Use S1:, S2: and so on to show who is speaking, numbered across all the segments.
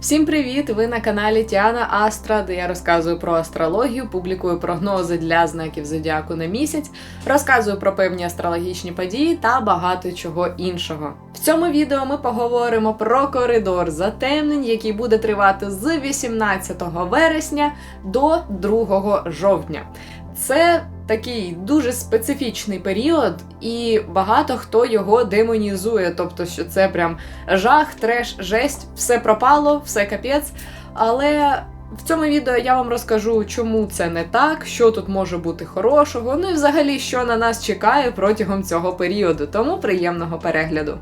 S1: Всім привіт! Ви на каналі Тіана Астра, де я розказую про астрологію, публікую прогнози для знаків зодіаку на місяць, розказую про певні астрологічні події та багато чого іншого. В цьому відео ми поговоримо про коридор затемнень, який буде тривати з 18 вересня до 2 жовтня. Це такий дуже специфічний період, і багато хто його демонізує. Тобто, що це прям жах, треш, жесть, все пропало, все капець. Але в цьому відео я вам розкажу, чому це не так, що тут може бути хорошого, ну і взагалі, що на нас чекає протягом цього періоду. Тому приємного перегляду.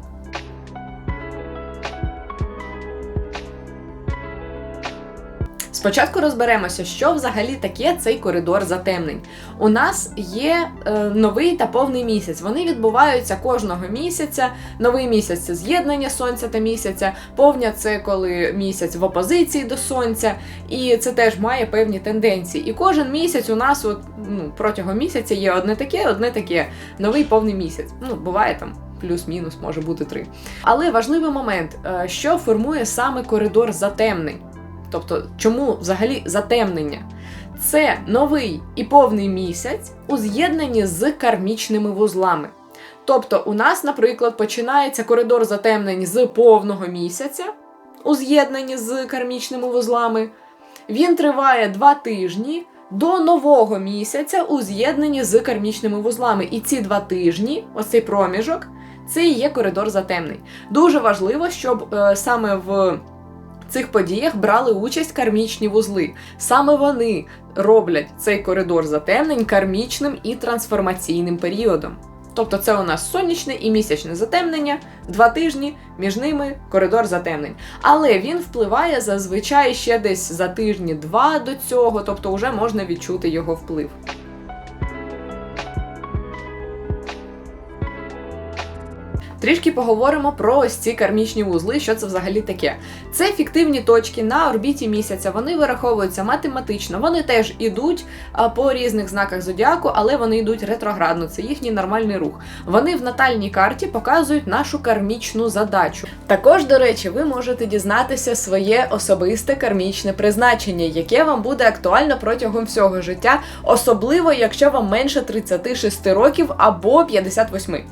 S1: Спочатку розберемося, що взагалі таке цей коридор затемнень. У нас є е, новий та повний місяць. Вони відбуваються кожного місяця. Новий місяць це з'єднання сонця та місяця. Повня це коли місяць в опозиції до сонця, і це теж має певні тенденції. І кожен місяць у нас, от ну протягом місяця, є одне таке, одне таке. Новий повний місяць. Ну буває там. Плюс-мінус може бути три. Але важливий момент, е, що формує саме коридор затемнень. Тобто, чому взагалі затемнення? Це новий і повний місяць у з'єднанні з кармічними вузлами. Тобто, у нас, наприклад, починається коридор затемнень з повного місяця у з'єднанні з кармічними вузлами. Він триває два тижні до нового місяця у з'єднанні з кармічними вузлами. І ці два тижні, ось цей проміжок, це і є коридор затемнень. Дуже важливо, щоб е, саме в цих подіях брали участь кармічні вузли. Саме вони роблять цей коридор затемнень кармічним і трансформаційним періодом. Тобто це у нас сонячне і місячне затемнення, два тижні, між ними коридор затемнень. Але він впливає зазвичай ще десь за тижні-два до цього, тобто вже можна відчути його вплив. Трішки поговоримо про ось ці кармічні вузли, що це взагалі таке. Це фіктивні точки на орбіті місяця. Вони вираховуються математично. Вони теж ідуть по різних знаках зодіаку, але вони йдуть ретроградно. Це їхній нормальний рух. Вони в натальній карті показують нашу кармічну задачу. Також, до речі, ви можете дізнатися своє особисте кармічне призначення, яке вам буде актуально протягом всього життя, особливо якщо вам менше 36 років або 58.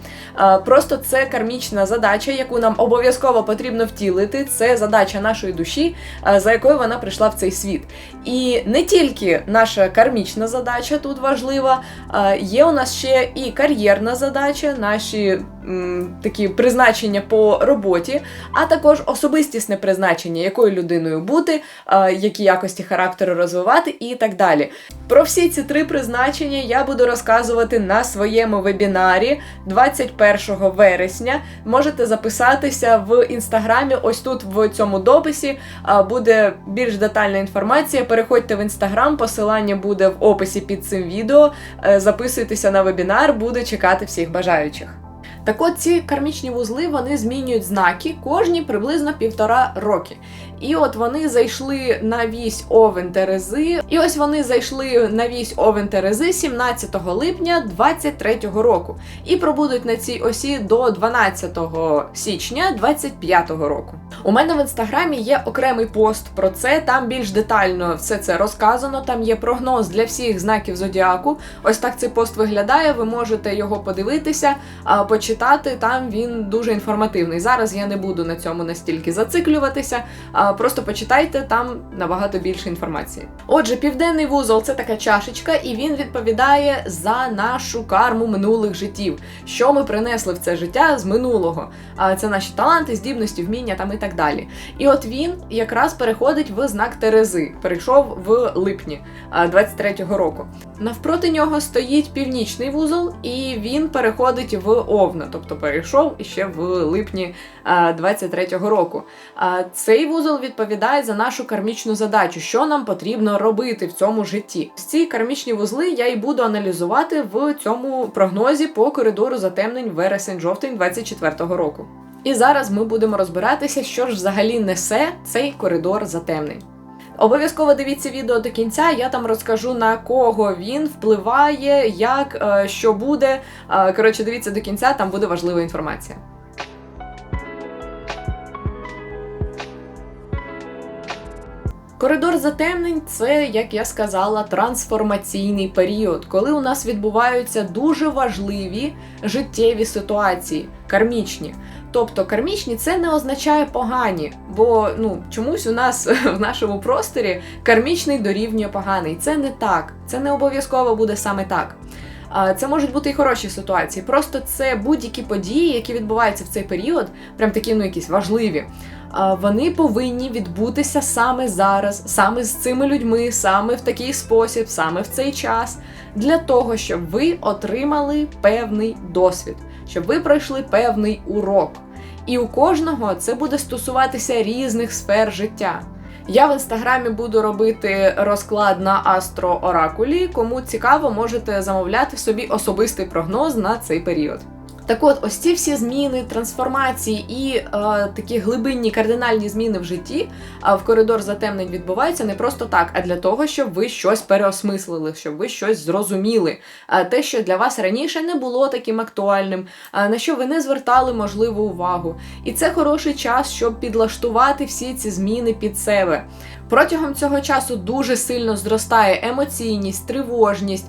S1: Просто це кармічна задача, яку нам обов'язково потрібно втілити. Це задача нашої душі, е, за якою вона прийшла в цей світ. І не тільки наша кармічна задача тут важлива, е, є у нас ще і кар'єрна задача, наші такі призначення по роботі, а також особистісне призначення, якою людиною бути, е, які якості характеру розвивати і так далі. Про всі ці три призначення я буду розказувати на своєму вебінарі 21 вересня. Можете записатися в інстаграмі. Ось тут в цьому дописі буде більш детальна інформація. Переходьте в інстаграм, посилання буде в описі під цим відео. Е, записуйтеся на вебінар, буду чекати всіх бажаючих. Так от ці кармічні вузли вони змінюють знаки кожні приблизно півтора роки. І от вони зайшли на вісь Овен Терези. І ось вони зайшли на вісь Овен Терези 17 липня 23-го року. І пробудуть на цій осі до 12 січня 25-го року. У мене в інстаграмі є окремий пост про це. Там більш детально все це розказано. Там є прогноз для всіх знаків зодіаку. Ось так цей пост виглядає. Ви можете його подивитися, почитати. Там він дуже інформативний. Зараз я не буду на цьому настільки зациклюватися. Просто почитайте там набагато більше інформації. Отже, південний вузол це така чашечка, і він відповідає за нашу карму минулих життів, що ми принесли в це життя з минулого. Це наші таланти, здібності, вміння там і так далі. І от він якраз переходить в знак Терези, перейшов в липні 23-го року. Навпроти нього стоїть північний вузол, і він переходить в Овна, тобто перейшов ще в липні 23-го року. Цей вузол відповідає за нашу кармічну задачу, що нам потрібно робити в цьому житті. Ці кармічні вузли я і буду аналізувати в цьому прогнозі по коридору затемнень вересень-жовтень 24-го року. І зараз ми будемо розбиратися, що ж взагалі несе цей коридор затемнень. Обов'язково дивіться відео до кінця, я там розкажу на кого він впливає, як, е, що буде. Е, коротше, дивіться до кінця, там буде важлива інформація. Коридор затемнень це, як я сказала, трансформаційний період, коли у нас відбуваються дуже важливі життєві ситуації, кармічні. Тобто кармічні це не означає погані, бо ну чомусь у нас в нашому просторі кармічний дорівнює поганий. Це не так, це не обов'язково буде саме так. Це можуть бути і хороші ситуації. Просто це будь-які події, які відбуваються в цей період, прям такі ну якісь важливі. Вони повинні відбутися саме зараз, саме з цими людьми, саме в такий спосіб, саме в цей час, для того, щоб ви отримали певний досвід, щоб ви пройшли певний урок. І у кожного це буде стосуватися різних сфер життя. Я в інстаграмі буду робити розклад на Астро Оракулі. Кому цікаво, можете замовляти собі особистий прогноз на цей період. Так от, ось ці всі зміни, трансформації і е, такі глибинні кардинальні зміни в житті е, в коридор затемнень відбуваються не просто так, а для того, щоб ви щось переосмислили, щоб ви щось зрозуміли. Е, те, що для вас раніше не було таким актуальним, на що ви не звертали можливу увагу. І це хороший час, щоб підлаштувати всі ці зміни під себе. Протягом цього часу дуже сильно зростає емоційність, тривожність,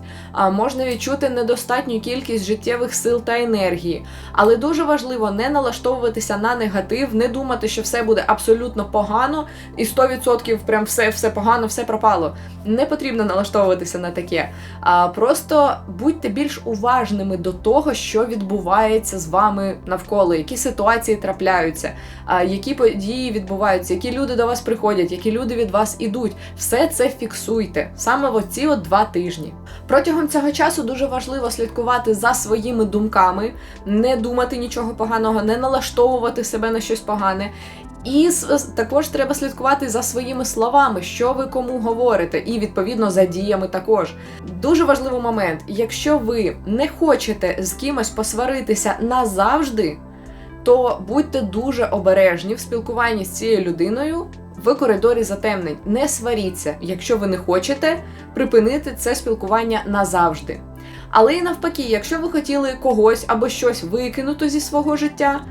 S1: можна відчути недостатню кількість життєвих сил та енергії. Але дуже важливо не налаштовуватися на негатив, не думати, що все буде абсолютно погано, і 100% прям все все погано, все пропало. Не потрібно налаштовуватися на таке. А просто будьте більш уважними до того, що відбувається з вами навколо, які ситуації трапляються, які події відбуваються, які люди до вас приходять, які люди від вас ідуть. Все це фіксуйте саме в оці от два тижні. Протягом цього часу дуже важливо слідкувати за своїми думками, не думати нічого поганого, не налаштовувати себе на щось погане. І також треба слідкувати за своїми словами, що ви кому говорите, і відповідно за діями також. Дуже важливий момент: якщо ви не хочете з кимось посваритися назавжди, то будьте дуже обережні в спілкуванні з цією людиною в коридорі затемнень. Не сваріться, якщо ви не хочете припинити це спілкування назавжди. Але і навпаки, якщо ви хотіли когось або щось викинути зі свого життя,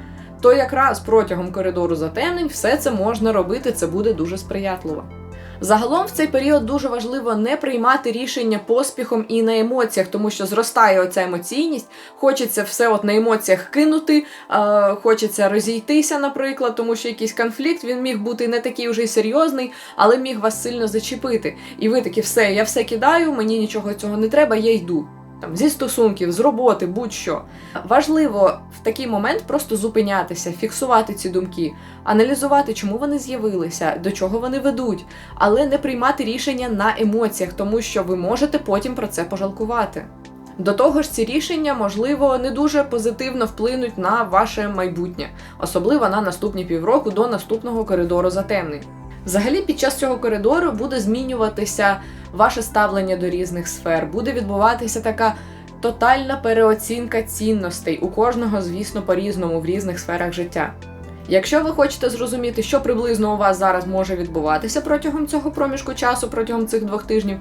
S1: то якраз протягом коридору затемнень все це можна робити, це буде дуже сприятливо. Загалом в цей період дуже важливо не приймати рішення поспіхом і на емоціях, тому що зростає оця емоційність, хочеться все от на емоціях кинути, е, хочеться розійтися, наприклад, тому що якийсь конфлікт він міг бути не такий уже й серйозний, але міг вас сильно зачепити. І ви такі, все, я все кидаю, мені нічого цього не треба, я йду там зі стосунків, з роботи, будь-що. Важливо в такий момент просто зупинятися, фіксувати ці думки, аналізувати, чому вони з'явилися, до чого вони ведуть, але не приймати рішення на емоціях, тому що ви можете потім про це пожалкувати. До того ж, ці рішення, можливо, не дуже позитивно вплинуть на ваше майбутнє, особливо на наступні півроку до наступного коридору затемнень. Взагалі, під час цього коридору буде змінюватися ваше ставлення до різних сфер, буде відбуватися така тотальна переоцінка цінностей у кожного, звісно, по-різному в різних сферах життя. Якщо ви хочете зрозуміти, що приблизно у вас зараз може відбуватися протягом цього проміжку часу, протягом цих двох тижнів,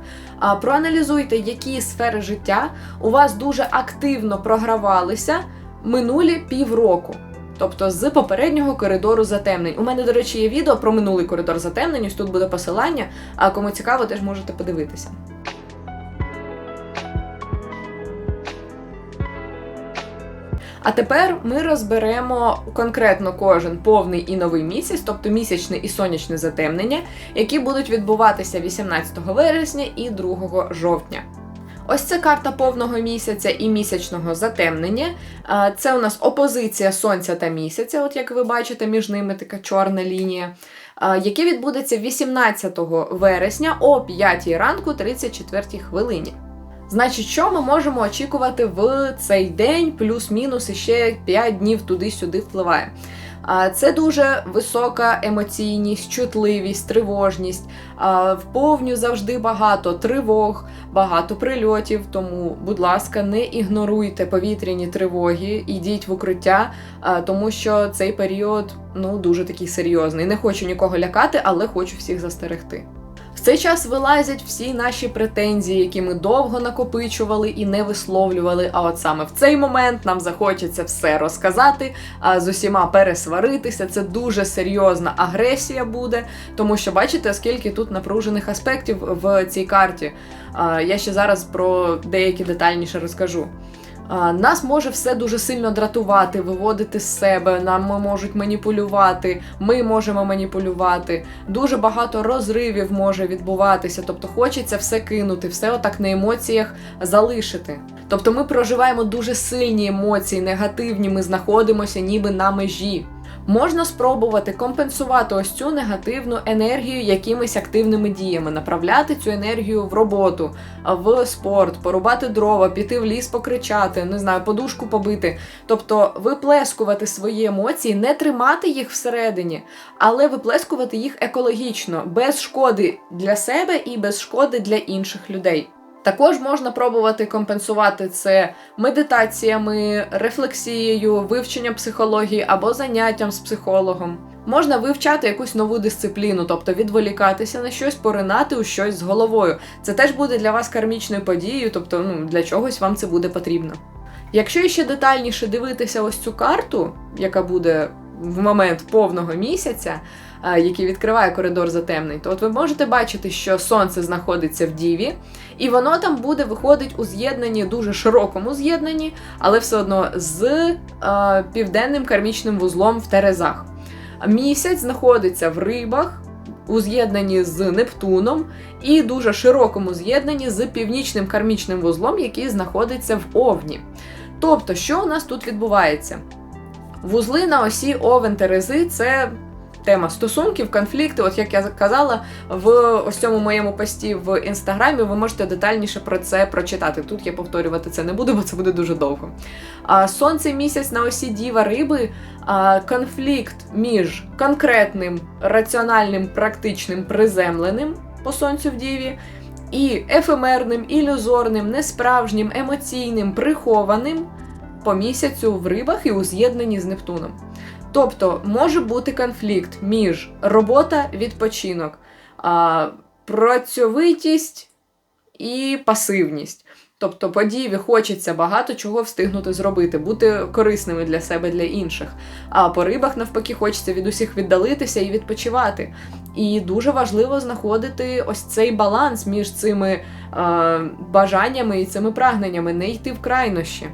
S1: проаналізуйте, які сфери життя у вас дуже активно програвалися минулі півроку. Тобто з попереднього коридору затемнень. У мене, до речі, є відео про минулий коридор затемнень, ось тут буде посилання, а кому цікаво, теж можете подивитися. А тепер ми розберемо конкретно кожен повний і новий місяць, тобто місячне і сонячне затемнення, які будуть відбуватися 18 вересня і 2 жовтня. Ось це карта повного місяця і місячного затемнення. Це у нас опозиція сонця та місяця, от як ви бачите, між ними така чорна лінія, яке відбудеться 18 вересня о 5 ранку 34 хвилині. Значить, що ми можемо очікувати в цей день, плюс-мінус ще 5 днів туди-сюди впливає. Це дуже висока емоційність, чутливість, тривожність. В повню завжди багато тривог, багато прильотів. Тому, будь ласка, не ігноруйте повітряні тривоги, ідіть в укриття, тому що цей період ну дуже такий серйозний. Не хочу нікого лякати, але хочу всіх застерегти цей час вилазять всі наші претензії, які ми довго накопичували і не висловлювали. А от саме в цей момент нам захочеться все розказати, а з усіма пересваритися. Це дуже серйозна агресія буде, тому що бачите, скільки тут напружених аспектів в цій карті. Я ще зараз про деякі детальніше розкажу. Нас може все дуже сильно дратувати, виводити з себе, нам можуть маніпулювати, ми можемо маніпулювати. Дуже багато розривів може відбуватися, тобто хочеться все кинути, все отак на емоціях залишити. Тобто ми проживаємо дуже сильні емоції, негативні, ми знаходимося ніби на межі. Можна спробувати компенсувати ось цю негативну енергію якимись активними діями, направляти цю енергію в роботу, в спорт, порубати дрова, піти в ліс, покричати, не знаю, подушку побити. Тобто виплескувати свої емоції, не тримати їх всередині, але виплескувати їх екологічно, без шкоди для себе і без шкоди для інших людей. Також можна пробувати компенсувати це медитаціями, рефлексією, вивченням психології або заняттям з психологом. Можна вивчати якусь нову дисципліну, тобто відволікатися на щось, поринати у щось з головою. Це теж буде для вас кармічною подією, тобто ну, для чогось вам це буде потрібно. Якщо ще детальніше дивитися ось цю карту, яка буде в момент повного місяця, який відкриває коридор затемний, то от ви можете бачити, що сонце знаходиться в Діві, і воно там буде виходить у з'єднанні, дуже широкому з'єднанні, але все одно з е, південним кармічним вузлом в Терезах. Місяць знаходиться в рибах. У з'єднанні з Нептуном і дуже широкому з'єднанні з північним кармічним вузлом, який знаходиться в Овні. Тобто, що у нас тут відбувається? Вузли на осі Овен Терези це тема стосунків, конфлікти. От як я казала, в ось цьому моєму пості в інстаграмі ви можете детальніше про це прочитати. Тут я повторювати це не буду, бо це буде дуже довго. А Сонце місяць на осі Діва Риби, а, конфлікт між конкретним, раціональним, практичним, приземленим по сонцю в Діві. І ефемерним, ілюзорним, несправжнім, емоційним, прихованим по місяцю в рибах і у з'єднанні з Нептуном. Тобто може бути конфлікт між робота, відпочинок, працьовитість і пасивність. Тобто подіві хочеться багато чого встигнути зробити, бути корисними для себе, для інших. А по рибах, навпаки, хочеться від усіх віддалитися і відпочивати. І дуже важливо знаходити ось цей баланс між цими е, бажаннями і цими прагненнями, не йти в крайнощі.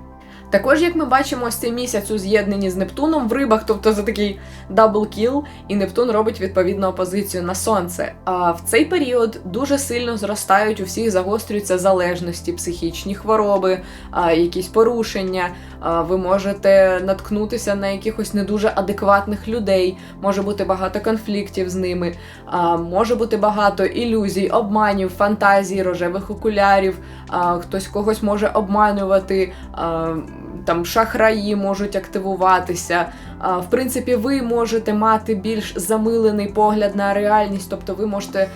S1: Також, як ми бачимо, ось цей місяць у з'єднанні з Нептуном в рибах, тобто за такий дабл кіл, і Нептун робить відповідну опозицію на сонце. А в цей період дуже сильно зростають у всіх загострюються залежності, психічні хвороби, якісь порушення. Ви можете наткнутися на якихось не дуже адекватних людей, може бути багато конфліктів з ними, може бути багато ілюзій, обманів, фантазій, рожевих окулярів, хтось когось може обманювати. Там шахраї можуть активуватися. В принципі, ви можете мати більш замилений погляд на реальність, тобто ви можете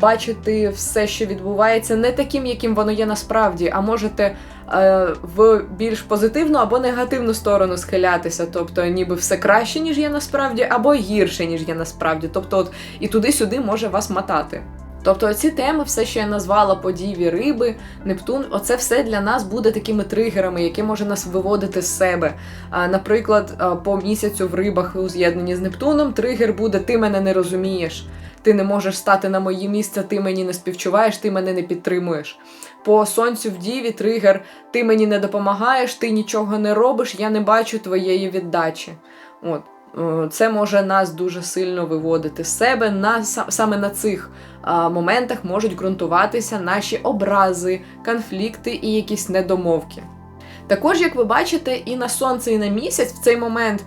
S1: бачити все, що відбувається, не таким, яким воно є насправді, а можете е, в більш позитивну або негативну сторону схилятися, тобто ніби все краще, ніж є насправді, або гірше, ніж є насправді. Тобто, от і туди-сюди може вас мотати. Тобто ці теми, все, що я назвала подіві риби, Нептун, оце все для нас буде такими тригерами, які може нас виводити з себе. Наприклад, по місяцю в рибах у з'єднанні з Нептуном тригер буде Ти мене не розумієш, ти не можеш стати на моє місце, ти мені не співчуваєш, ти мене не підтримуєш. По сонцю в діві тригер Ти мені не допомагаєш, ти нічого не робиш, я не бачу твоєї віддачі. От. Е, це може нас дуже сильно виводити з себе. На, Саме на цих моментах можуть ґрунтуватися наші образи, конфлікти і якісь недомовки. Також, як ви бачите, і на сонце, і на місяць в цей момент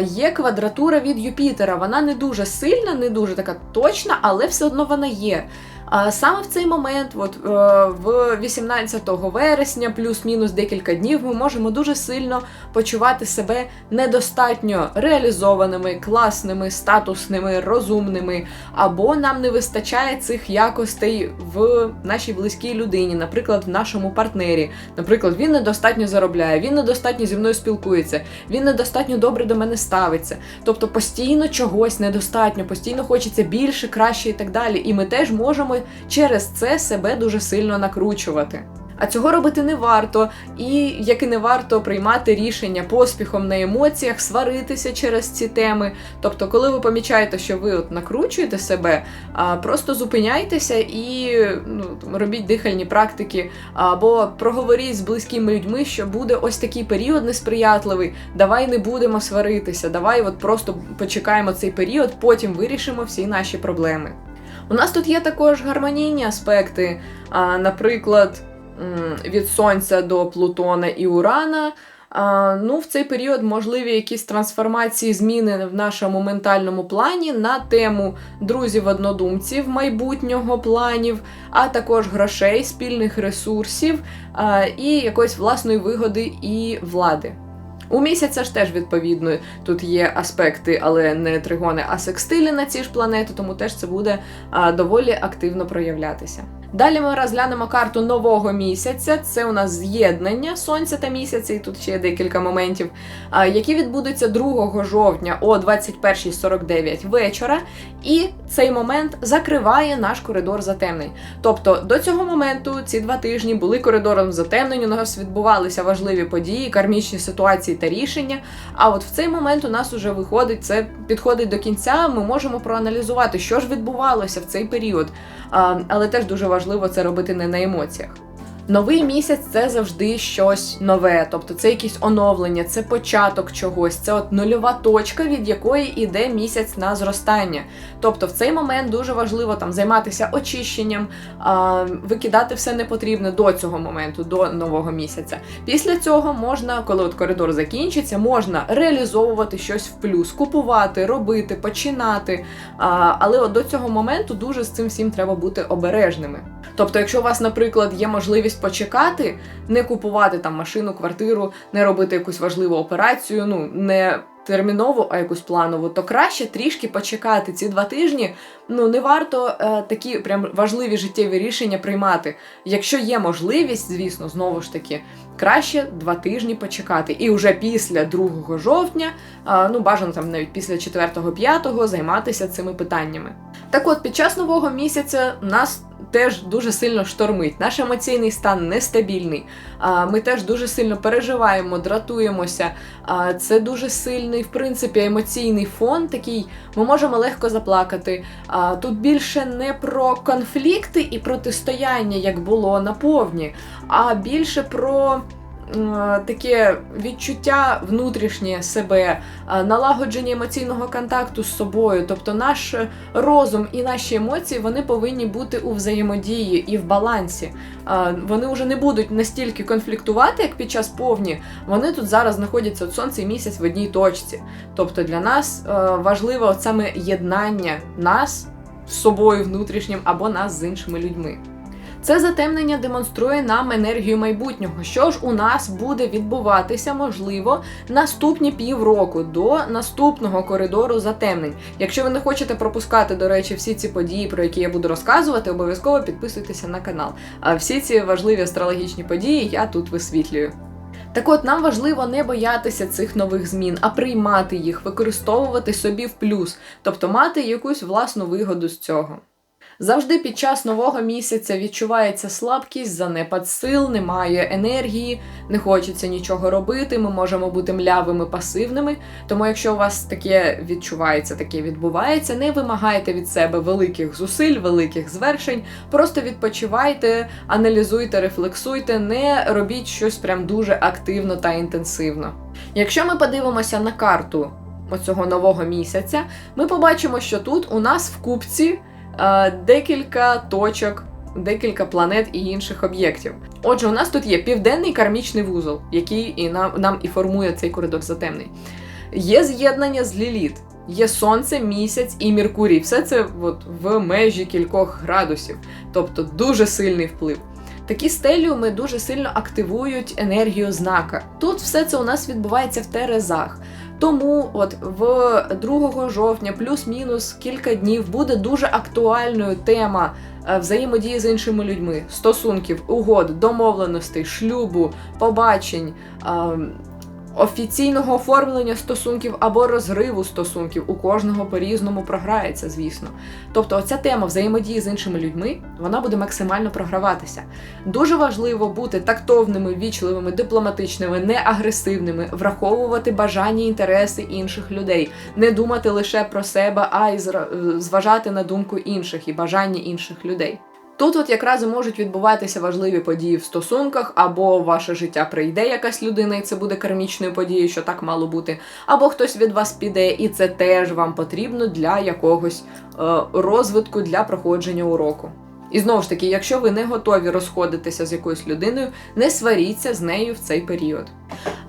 S1: є квадратура від Юпітера. Вона не дуже сильна, не дуже така точна, але все одно вона є. А саме в цей момент, от е, в 18 вересня, плюс-мінус декілька днів, ми можемо дуже сильно почувати себе недостатньо реалізованими, класними, статусними, розумними, або нам не вистачає цих якостей в нашій близькій людині, наприклад, в нашому партнері. Наприклад, він недостатньо заробляє, він недостатньо зі мною спілкується, він недостатньо добре до мене ставиться. Тобто постійно чогось недостатньо, постійно хочеться більше, краще і так далі. І ми теж можемо через це себе дуже сильно накручувати. А цього робити не варто, і як і не варто приймати рішення поспіхом на емоціях, сваритися через ці теми. Тобто, коли ви помічаєте, що ви от накручуєте себе, просто зупиняйтеся і ну, робіть дихальні практики, або проговоріть з близькими людьми, що буде ось такий період несприятливий. Давай не будемо сваритися, давай от просто почекаємо цей період, потім вирішимо всі наші проблеми. У нас тут є також гармонійні аспекти, а, наприклад, від Сонця до Плутона і Урана. А, ну, в цей період можливі якісь трансформації, зміни в нашому ментальному плані на тему друзів-однодумців, майбутнього планів, а також грошей, спільних ресурсів а, і якоїсь власної вигоди і влади. У місяця ж теж відповідно тут є аспекти, але не тригони, а секстилі на ці ж планети, тому теж це буде а, доволі активно проявлятися. Далі ми розглянемо карту нового місяця. Це у нас з'єднання сонця та місяця, і тут ще є декілька моментів, які відбудуться 2 жовтня о 21.49 вечора. І цей момент закриває наш коридор затемнень. Тобто до цього моменту ці два тижні були коридором затемнень, у нас відбувалися важливі події, кармічні ситуації та рішення. А от в цей момент у нас уже виходить, це підходить до кінця. Ми можемо проаналізувати, що ж відбувалося в цей період. А, але теж дуже важливо це робити не на емоціях. Новий місяць це завжди щось нове, тобто це якісь оновлення, це початок чогось, це от нульова точка, від якої йде місяць на зростання. Тобто в цей момент дуже важливо там займатися очищенням, викидати все непотрібне до цього моменту, до нового місяця. Після цього можна, коли от коридор закінчиться, можна реалізовувати щось в плюс, купувати, робити, починати. Але от до цього моменту дуже з цим всім треба бути обережними. Тобто, якщо у вас, наприклад, є можливість почекати, не купувати там машину, квартиру, не робити якусь важливу операцію, ну не термінову, а якусь планову, то краще трішки почекати ці два тижні. Ну не варто е, такі прям важливі життєві рішення приймати. Якщо є можливість, звісно, знову ж таки, краще два тижні почекати. І вже після 2 жовтня, е, ну бажано там навіть після 4-5 займатися цими питаннями. Так от, під час нового місяця нас теж дуже сильно штормить. Наш емоційний стан нестабільний. Ми теж дуже сильно переживаємо, дратуємося. Це дуже сильний, в принципі, емоційний фон. Такий ми можемо легко заплакати. Тут більше не про конфлікти і протистояння, як було на повні, а більше про таке відчуття внутрішнє себе, налагодження емоційного контакту з собою. Тобто наш розум і наші емоції вони повинні бути у взаємодії і в балансі. Вони вже не будуть настільки конфліктувати, як під час повні. Вони тут зараз знаходяться от сонце і місяць в одній точці. Тобто для нас важливо от саме єднання нас з собою внутрішнім або нас з іншими людьми. Це затемнення демонструє нам енергію майбутнього, що ж у нас буде відбуватися, можливо, наступні півроку до наступного коридору затемнень. Якщо ви не хочете пропускати, до речі, всі ці події, про які я буду розказувати, обов'язково підписуйтеся на канал. А всі ці важливі астрологічні події я тут висвітлюю. Так от нам важливо не боятися цих нових змін, а приймати їх, використовувати собі в плюс, тобто мати якусь власну вигоду з цього. Завжди під час нового місяця відчувається слабкість, занепад сил, немає енергії, не хочеться нічого робити. Ми можемо бути млявими, пасивними. Тому, якщо у вас таке відчувається, таке відбувається, не вимагайте від себе великих зусиль, великих звершень. Просто відпочивайте, аналізуйте, рефлексуйте, не робіть щось прям дуже активно та інтенсивно. Якщо ми подивимося на карту оцього нового місяця, ми побачимо, що тут у нас в купці декілька точок, декілька планет і інших об'єктів. Отже, у нас тут є південний кармічний вузол, який і нам, нам і формує цей коридор затемний. Є з'єднання з Ліліт. є сонце, місяць і Меркурій. Все це от в межі кількох градусів, тобто дуже сильний вплив. Такі стеліуми дуже сильно активують енергію знака. Тут все це у нас відбувається в терезах. Тому от в 2 жовтня, плюс-мінус кілька днів, буде дуже актуальною тема е, взаємодії з іншими людьми, стосунків, угод, домовленостей, шлюбу, побачень. Офіційного оформлення стосунків або розриву стосунків у кожного по-різному програється, звісно. Тобто, оця тема взаємодії з іншими людьми вона буде максимально програватися. Дуже важливо бути тактовними, вічливими, дипломатичними, не агресивними, враховувати бажання і інтереси інших людей, не думати лише про себе, а й зра- зважати на думку інших і бажання інших людей. Тут от якраз і можуть відбуватися важливі події в стосунках, або ваше життя прийде якась людина, і це буде кармічною подією, що так мало бути, або хтось від вас піде, і це теж вам потрібно для якогось е, розвитку для проходження уроку. І знову ж таки, якщо ви не готові розходитися з якоюсь людиною, не сваріться з нею в цей період.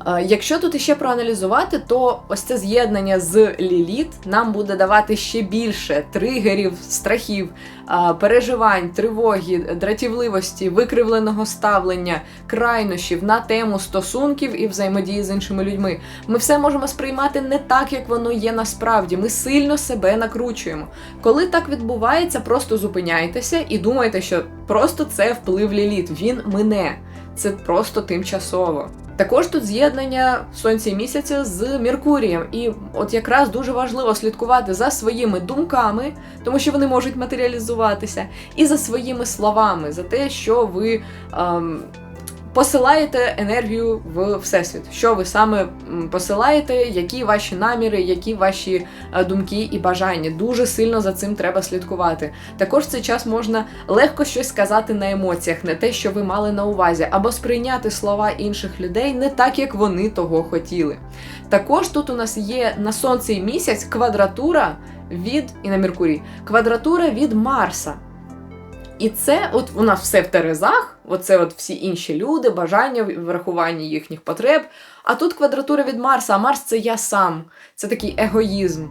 S1: Е, Якщо тут іще проаналізувати, то ось це з'єднання з Ліліт нам буде давати ще більше тригерів, страхів, е, переживань, тривоги, дратівливості, викривленого ставлення, крайнощів на тему стосунків і взаємодії з іншими людьми. Ми все можемо сприймати не так, як воно є насправді. Ми сильно себе накручуємо. Коли так відбувається, просто зупиняйтеся і думайте, що просто це вплив Ліліт. Він мине. Це просто тимчасово. Також тут з'єднання сонця і місяця з Меркурієм, і от якраз дуже важливо слідкувати за своїми думками, тому що вони можуть матеріалізуватися, і за своїми словами, за те, що ви ем, посилаєте енергію в всесвіт, що ви саме посилаєте, які ваші наміри, які ваші е, думки і бажання. Дуже сильно за цим треба слідкувати. Також в цей час можна легко щось сказати на емоціях, не те, що ви мали на увазі, або сприйняти слова інших людей не так, як вони того хотіли. Також тут у нас є на сонце і місяць квадратура від і на Меркурій, квадратура від Марса. І це от у нас все в Терезах, оце от всі інші люди, бажання, врахування їхніх потреб. А тут квадратура від Марса, а Марс це я сам, це такий егоїзм,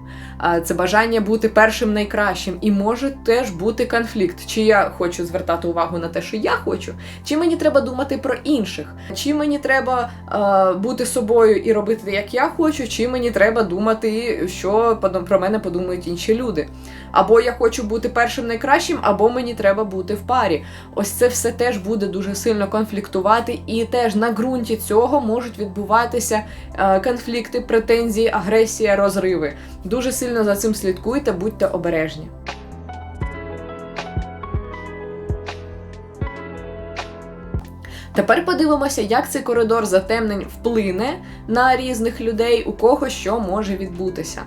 S1: це бажання бути першим найкращим. І може теж бути конфлікт. Чи я хочу звертати увагу на те, що я хочу, чи мені треба думати про інших, чи мені треба е, бути собою і робити, як я хочу, чи мені треба думати, що про мене подумають інші люди. Або я хочу бути першим найкращим, або мені треба бути в парі. Ось це все теж буде дуже сильно конфліктувати, і теж на ґрунті цього можуть відбуватися е, конфлікти, претензії, агресія, розриви. Дуже сильно за цим слідкуйте, будьте обережні. Тепер подивимося, як цей коридор затемнень вплине на різних людей, у кого що може відбутися.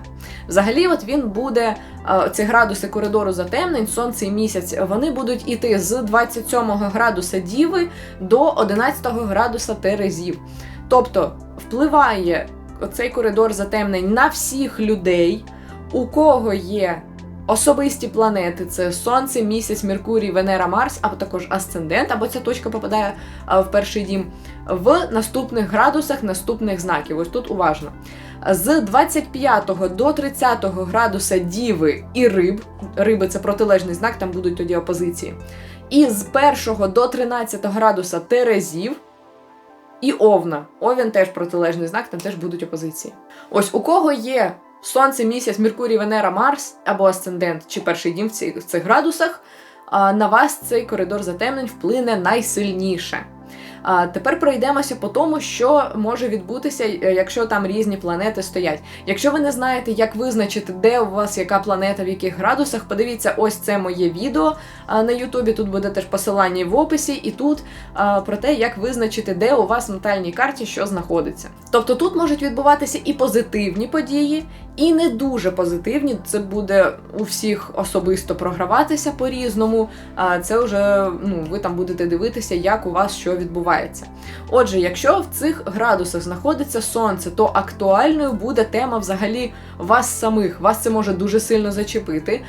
S1: Взагалі, от він буде, е, ці градуси коридору затемнень, сонце і місяць, вони будуть іти з 27 градуса Діви до 11 градуса Терезів. Тобто впливає цей коридор затемнень на всіх людей, у кого є особисті планети: це Сонце, місяць, Меркурій, Венера, Марс, або також асцендент, або ця точка попадає в перший дім в наступних градусах наступних знаків. Ось тут уважно. З 25 до 30 градуса Діви і риб, риби це протилежний знак, там будуть тоді опозиції. І з 1 до 13 градуса Терезів. І Овна. Овен теж протилежний знак, там теж будуть опозиції. Ось у кого є Сонце, місяць, Меркурій, Венера, Марс або асцендент чи перший дім в цих, в цих градусах, на вас цей коридор затемнень вплине найсильніше. А тепер пройдемося по тому, що може відбутися, е, якщо там різні планети стоять. Якщо ви не знаєте, як визначити, де у вас яка планета в яких градусах, подивіться, ось це моє відео на Ютубі. Тут буде теж посилання в описі, і тут про те, як визначити, де у вас в натальній карті що знаходиться. Тобто тут можуть відбуватися і позитивні події, і не дуже позитивні. Це буде у всіх особисто програватися по-різному. А це вже ну ви там будете дивитися, як у вас що відбувається. Відбувається. Отже, якщо в цих градусах знаходиться сонце, то актуальною буде тема взагалі вас самих. Вас це може дуже сильно зачепити.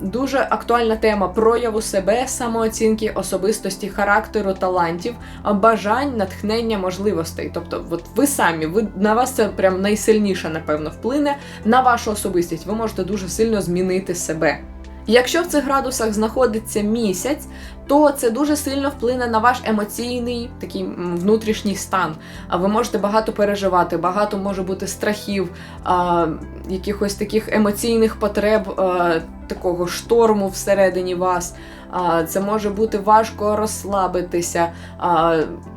S1: Дуже актуальна тема прояву себе, самооцінки, особистості, характеру, талантів, бажань, натхнення, можливостей. Тобто, от ви самі, ви на вас це прям найсильніше, напевно, вплине на вашу особистість. Ви можете дуже сильно змінити себе. Якщо в цих градусах знаходиться місяць, то це дуже сильно вплине на ваш емоційний такий внутрішній стан. Ви можете багато переживати, багато може бути страхів, а, якихось таких емоційних потреб, а, такого шторму всередині вас. Це може бути важко розслабитися.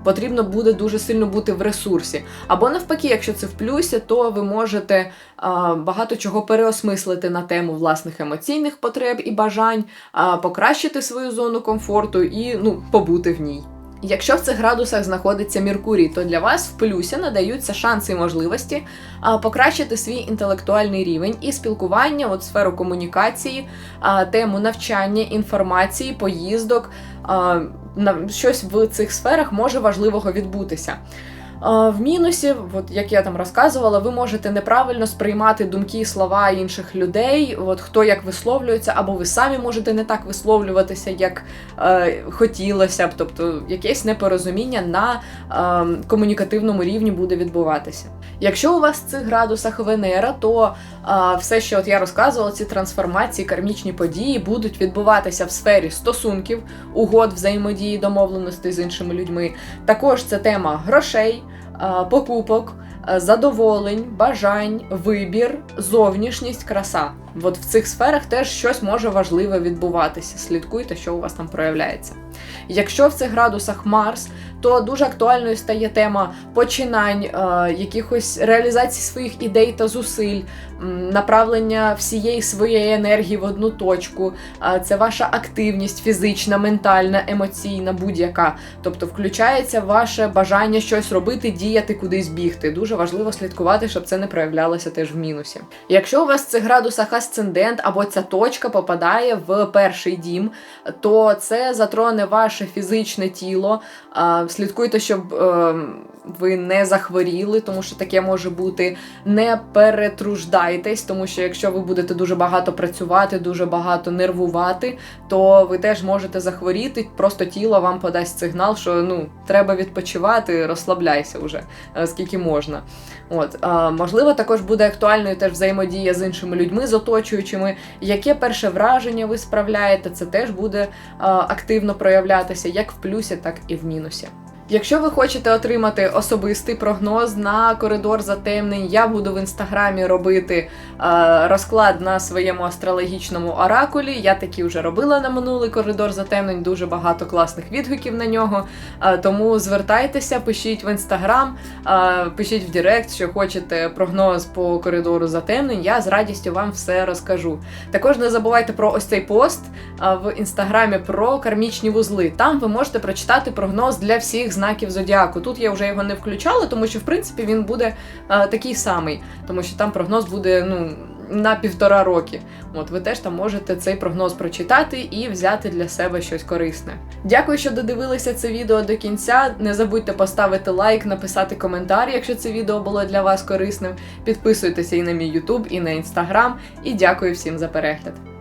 S1: Потрібно буде дуже сильно бути в ресурсі. Або навпаки, якщо це в плюсі, то ви можете багато чого переосмислити на тему власних емоційних потреб і бажань, покращити свою зону комфорту і ну, побути в ній. Якщо в цих градусах знаходиться Меркурій, то для вас в плюсі надаються шанси і можливості покращити свій інтелектуальний рівень і спілкування, от сферу комунікації, тему навчання, інформації, поїздок. Щось в цих сферах може важливого відбутися. В мінусі, от як я там розказувала, ви можете неправильно сприймати думки і слова інших людей, от хто як висловлюється, або ви самі можете не так висловлюватися, як е, хотілося б. Тобто якесь непорозуміння на е, комунікативному рівні буде відбуватися. Якщо у вас в цих градусах Венера, то е, все, що от я розказувала, ці трансформації, кармічні події будуть відбуватися в сфері стосунків, угод, взаємодії, домовленостей з іншими людьми. Також це тема грошей, покупок, е, задоволень, бажань, вибір, зовнішність, краса. От в цих сферах теж щось може важливе відбуватися. Слідкуйте, що у вас там проявляється. Якщо в цих градусах Марс, то дуже актуальною стає тема починань, е, якихось реалізації своїх ідей та зусиль, направлення всієї своєї енергії в одну точку. Це ваша активність фізична, ментальна, емоційна, будь-яка. Тобто включається ваше бажання щось робити, діяти, кудись бігти. Дуже важливо слідкувати, щоб це не проявлялося теж в мінусі. Якщо у вас в градусах асцендент або ця точка попадає в перший дім, то це затроне ваше фізичне тіло. Слідкуйте, щоб е, ви не захворіли, тому що таке може бути. Не перетруждайтесь, тому що якщо ви будете дуже багато працювати, дуже багато нервувати, то ви теж можете захворіти. Просто тіло вам подасть сигнал, що ну треба відпочивати, розслабляйся вже е, скільки можна. От а, можливо, також буде актуальною теж взаємодія з іншими людьми, з оточуючими. Яке перше враження ви справляєте, це теж буде а, активно проявлятися як в плюсі, так і в мінусі. Якщо ви хочете отримати особистий прогноз на коридор затемнень, я буду в інстаграмі робити е, розклад на своєму астрологічному оракулі. Я такі вже робила на минулий коридор затемнень, дуже багато класних відгуків на нього. Е, тому звертайтеся, пишіть в інстаграм, е, пишіть в Директ, що хочете прогноз по коридору затемнень. Я з радістю вам все розкажу. Також не забувайте про ось цей пост е, в інстаграмі про кармічні вузли. Там ви можете прочитати прогноз для всіх знаків зодіаку. Тут я вже його не включала, тому що в принципі він буде е, такий самий, тому що там прогноз буде ну. На півтора роки. От ви теж там можете цей прогноз прочитати і взяти для себе щось корисне. Дякую, що додивилися це відео до кінця. Не забудьте поставити лайк, написати коментар, якщо це відео було для вас корисним. Підписуйтеся і на мій YouTube, і на Instagram. І дякую всім за перегляд.